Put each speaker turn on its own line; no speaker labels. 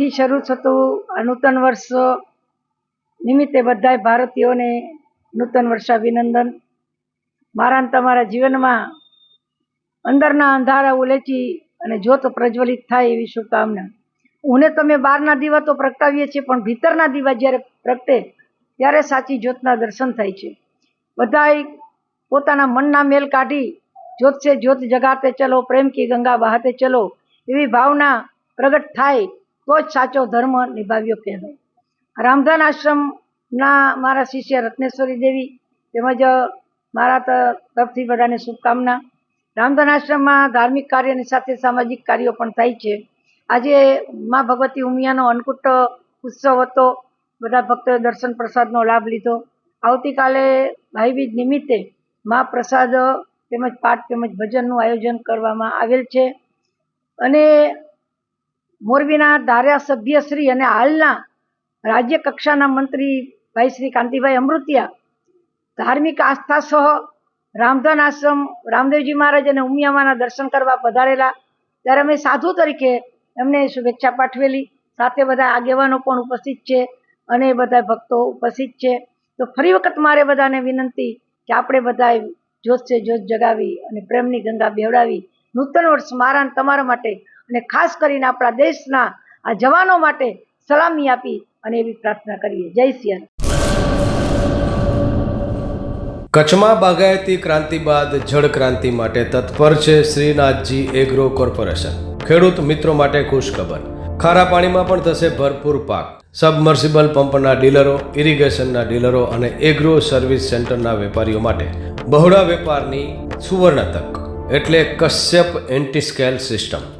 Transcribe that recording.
આજથી શરૂ થતું નૂતન વર્ષ નિમિત્તે બધાય ભારતીયોને નૂતન વર્ષાભિનંદન. મારા ને તમારા જીવનમાં અંદરના અંધારા ઉલેચી અને જ્યોત પ્રજ્વલિત થાય એવી શુભકામના. હું ને તમે બહારના દીવા તો પ્રગટાવીએ છીએ, પણ ભીતરના દીવા જ્યારે પ્રગટે ત્યારે સાચી જ્યોતના દર્શન થાય છે. બધાય પોતાના મનના મેલ કાઢી જ્યોત છે જ્યોત જગાતે ચલો, પ્રેમ કી ગંગા બહાતે ચલો એવી ભાવના પ્રગટ થાય તો જ સાચો ધર્મ નિભાવ્યો કહેવાય રામધાન આશ્રમના મારા શિષ્ય રત્નેશ્વરી દેવી તેમજ મારા તરફથી બધાને શુભકામના. રામધાન આશ્રમમાં ધાર્મિક કાર્યની સાથે સામાજિક કાર્યો પણ થાય છે. આજે મા ભગવતી ઉમિયાનો અન્નકૂટ ઉત્સવ હતો. બધા ભક્તોએ દર્શન પ્રસાદનો લાભ લીધો. આવતીકાલે ભાઈબીજ નિમિત્તે મા પ્રસાદ તેમજ પાઠ તેમજ ભજનનું આયોજન કરવામાં આવેલ છે. અને મોરબીના ધારાસભ્ય શ્રી અને હાલના રાજ્ય કક્ષાના મંત્રી ભાઈ શ્રી કાંતિભાઈ અમૃતિયા, ધાર્મિક આસ્થા સહ રામધન આશ્રમ, રામદેવજી મહારાજ અને ઉમિયામાના દર્શન કરવા પધારેલા. ત્યારે અમે સાધુ તરીકે એમને શુભેચ્છા પાઠવેલી. સાથે બધા આગેવાનો પણ ઉપસ્થિત છે અને બધા ભક્તો ઉપસ્થિત છે. તો ફરી વખત મારે બધાને વિનંતી કે આપણે બધાએ જોત છે જોત જગાવી અને પ્રેમની ગંગા બેવડાવી. નૂતન વર્ષ મારા તમારા માટે અને ખાસ કરીને આપણા દેશના આ જવાનો માટે સલામી આપી અને એવી પ્રાર્થના કરીએ. જય સિયારામ.
કચ્છમાં બાગાયતી ક્રાંતિ બાદ જળ ક્રાંતિ માટે તત્પર છે શ્રીનાથજી એગ્રો કોર્પોરેશન. ખેડૂત મિત્રો માટે ખુશખબર ખારા પાણીમાં પણ થશે ભરપૂર પાક. સબમર્સિબલ પંપના ડીલરો, ઇરિગેશનના ડીલરો અને એગ્રો સર્વિસ સેન્ટરના વેપારીઓ માટે બહોળા વેપારની સુવર્ણ તક. એટલે કશ્યપ એન્ટી સ્કેલ સિસ્ટમ.